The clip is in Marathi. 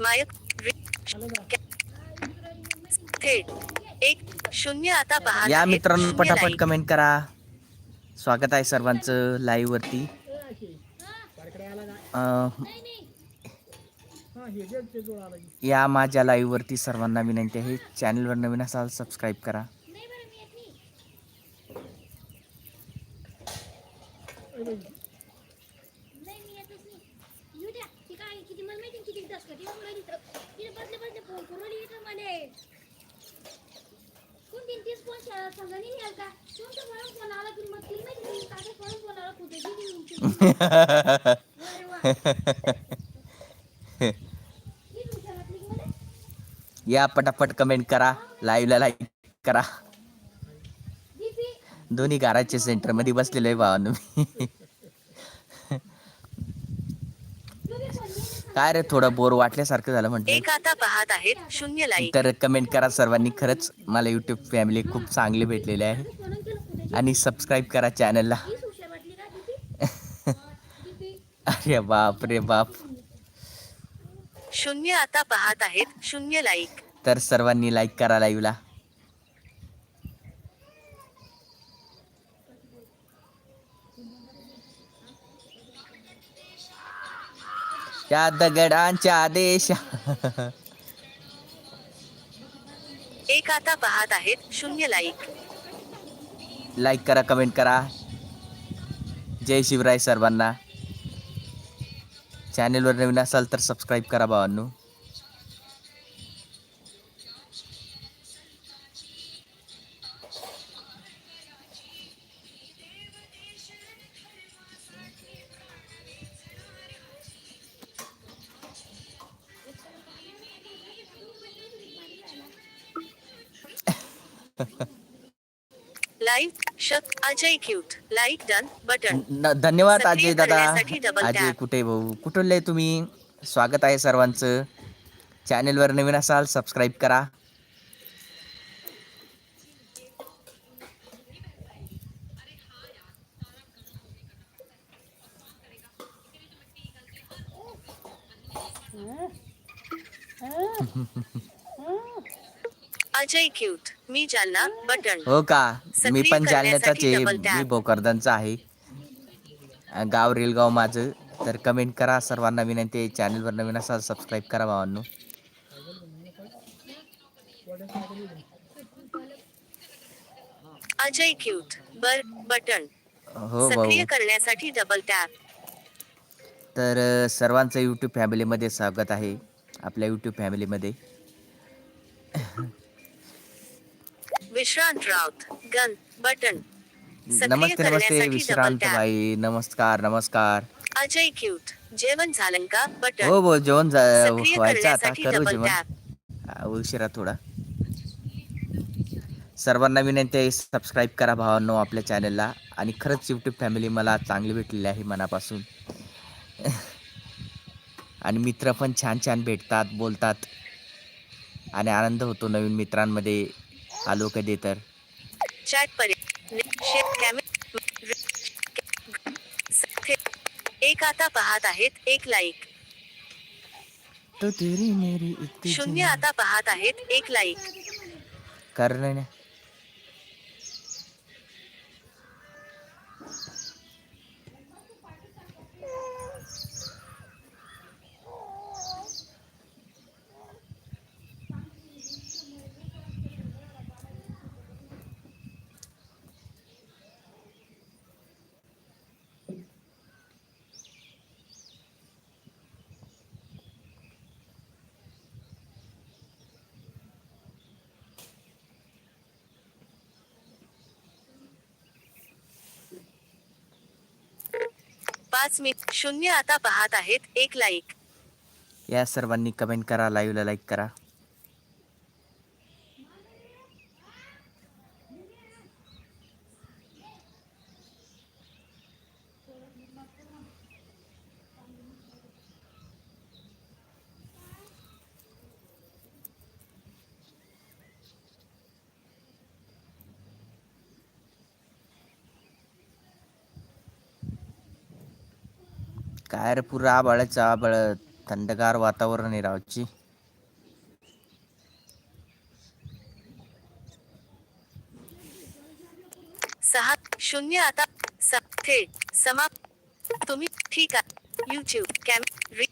मायक एक शून्य आता पहा या मित्रांनो पटापट कमेंट करा. स्वागत आहे सर्वांचं लाईव्ह वरती. या माझ्या लाईव्ह वरती सर्वांना विनंती आहे. चॅनलवर नवीन असाल सबस्क्राईब करा. या पटापट कमेंट करा. लाईव्हला लाईक करा. दोन्ही घराच्या सेंटरमध्ये बसलेलो आहे भावानं मी. काय रे थोडं बोर वाटल्यासारखं झालं एक आता पाहत आहेत शून्य लाईक तर कमेंट करा सर्वांनी. खरंच मला यूट्यूब फॅमिली खूप चांगली भेटलेली आहे. आणि सबस्क्राईब करा चॅनलला अरे बाप रे बाप. शून्य आता पाहत आहेत शून्य लाईक तर सर्वांनी लाईक करा लाईव्हला त्या दगडांच्या देशा. एक आता पाहत आहेत शून्य लाईक. लाईक करा कमेंट करा. जय शिवराय सर्वांना. चॅनेलवर नवीन असाल तर सबस्क्राईब करा भावांनो. धन्यवाद अजय दादा. अजय. कुठे भाऊ? कुठले तुम्ही? स्वागत आहे सर्वांचं. चॅनेलवर नवीन असाल सबस्क्राईब करा. अजय क्यूट मी जालना बटन हो का? मी सक्रिय पण जालन्याचाच करण्यासाठी आहे double tap. मी भोकरदांचा आहे. अं, गाव रेलगाव माझं. तर कमेंट करा. सर्वांना विनंती आहे. चॅनलवर नवीन असाल सबस्क्राईब करा भावांनो. अजय क्यूट बर बटन. हो भाऊ. सक्रिय करण्यासाठी डबल टॅप तर अं, सर्वांचं यूट्यूब फॅमिलीमध्ये स्वागत आहे. आपल्या यूट्यूब फॅमिलीमध्ये विश्रांत राऊत गन बटन. नमस्ते नमस्ते विश्रांत. भाई नमस्कार नमस्कार. अजय क्यूट जेवण झालं का? बटन. हो हो जेवण व्हायचं आता. करू जेवण. उशिरा थोडा. सर्वांना विनंती आहे सबस्क्राईब करा भावांनो आपल्या चॅनलला आणि खरंच यूट्यूब फॅमिली मला चांगली भेटलेली आहे मनापासून. आणि मित्र पण छान छान भेटतात बोलतात. आणि आनंद होतो नवीन मित्रांमध्ये. आलो देतर। तर चॅट शेत कॅमे एक आता पाहत आहेत एक लाईक तो तेरी मेरी शून्य आता पहात आहेत एक लाईक कारण पाच मिनिट शून्य आता पाहत आहेत. एक लाईक या सर्वांनी कमेंट करा लाईव्हला लाईक करा. काय रे पुरा चा आबाळ. थंडगार वातावरण आहे रावची. सहा शून्य आता स थेट समाप्त. तुम्ही ठीक आहे. युट्यूब कॅम रि